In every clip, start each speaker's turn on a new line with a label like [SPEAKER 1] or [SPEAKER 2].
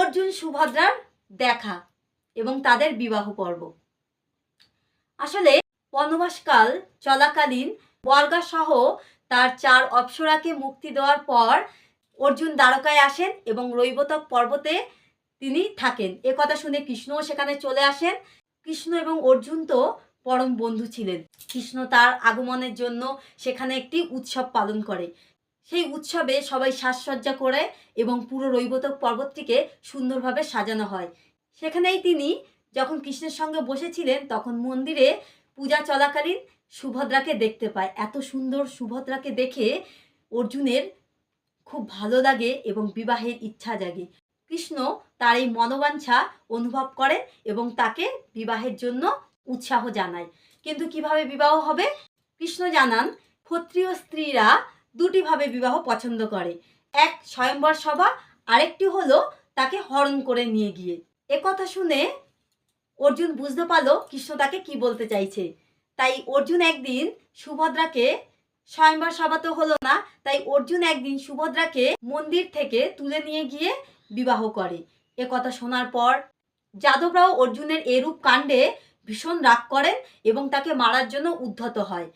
[SPEAKER 1] অর্জুন সুভদ্রার দেখা এবং তাদের বিবাহ পর্ব। আসলে বনবাসকাল চলাকালীন বর্গা সহ তার চার অপ্সরাকে মুক্তি দেওয়ার পর অর্জুন দ্বারকায় আসেন এবং রৈবতক পর্বতে তিনি থাকেন। এ কথা শুনে কৃষ্ণও সেখানে চলে আসেন। কৃষ্ণ এবং অর্জুন তো পরম বন্ধু ছিলেন। কৃষ্ণ তার আগমনের জন্য সেখানে একটি উৎসব পালন করে। সেই উৎসবে সবাই সাজসজ্জা করে এবং পুরো রৈবতক পর্বতটিকে সুন্দরভাবে সাজানো হয়। সেখানেই তিনি যখন কৃষ্ণের সঙ্গে বসেছিলেন, তখন মন্দিরে পূজা চলাকালীন সুভদ্রাকে দেখতে পায়। এত সুন্দর সুভদ্রাকে দেখে অর্জুনের খুব ভালো লাগে এবং বিবাহের ইচ্ছা জাগে। কৃষ্ণ তার এই মনোবাঞ্ছা অনুভব করেন এবং তাকে বিবাহের জন্য উৎসাহ জানায়। কিন্তু কীভাবে বিবাহ হবে? কৃষ্ণ জানান, ক্ষত্রিয় স্ত্রীরা দুটিভাবে বিবাহ পছন্দ করে। এক স্বয়ম্বর সভা, আরেকটি হলো তাকে হরণ করে নিয়ে গিয়ে। এ কথা শুনে অর্জুন বুঝতে পারল কৃষ্ণ তাকে কি বলতে চাইছে। তাই অর্জুন একদিন সুভদ্রাকে, স্বয়ম্বর সভা তো হলো না, তাই অর্জুন একদিন সুভদ্রাকে মন্দির থেকে তুলে নিয়ে গিয়ে বিবাহ করে। এ কথা শোনার পর যাদবরাও অর্জুনের এরূপ কাণ্ডে ভীষণ রাগ করেন এবং তাকে মারার জন্য উদ্ধত হয়।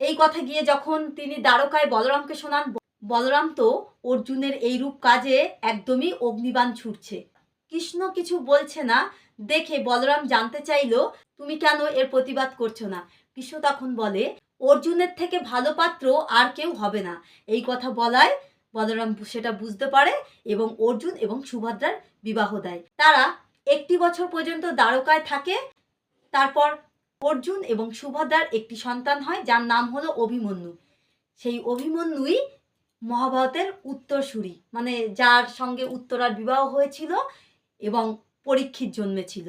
[SPEAKER 1] এই কথা গিয়ে যখন তিনি দ্বারকায় বলরামকে শোনান, বলরাম তো অর্জুনের এই রূপ কাজে একদমই অগ্নিবাণ ছুটছে। কৃষ্ণ কিছু বলছে না, দেখে বলরাম জানতে চাইলো, তুমি কেন এর প্রতিবাদ করছ না? কৃষ্ণ তখন বলে, অর্জুনের থেকে ভালো পাত্র আর কেউ হবে না। এই কথা বলায় বলরাম সেটা বুঝতে পারে এবং অর্জুন এবং সুভদ্রার বিবাহ দেয়। তারা একটি বছর পর্যন্ত দ্বারকায় থাকে, তারপর অর্জুন এবং সুভদ্রার একটি সন্তান হয়, যার নাম হলো অভিমন্যু। সেই অভিমন্যুই মহাভারতের উত্তরসূরি মানে যার সঙ্গে উত্তরার বিবাহ হয়েছিল এবং পরীক্ষিত জন্মেছিল।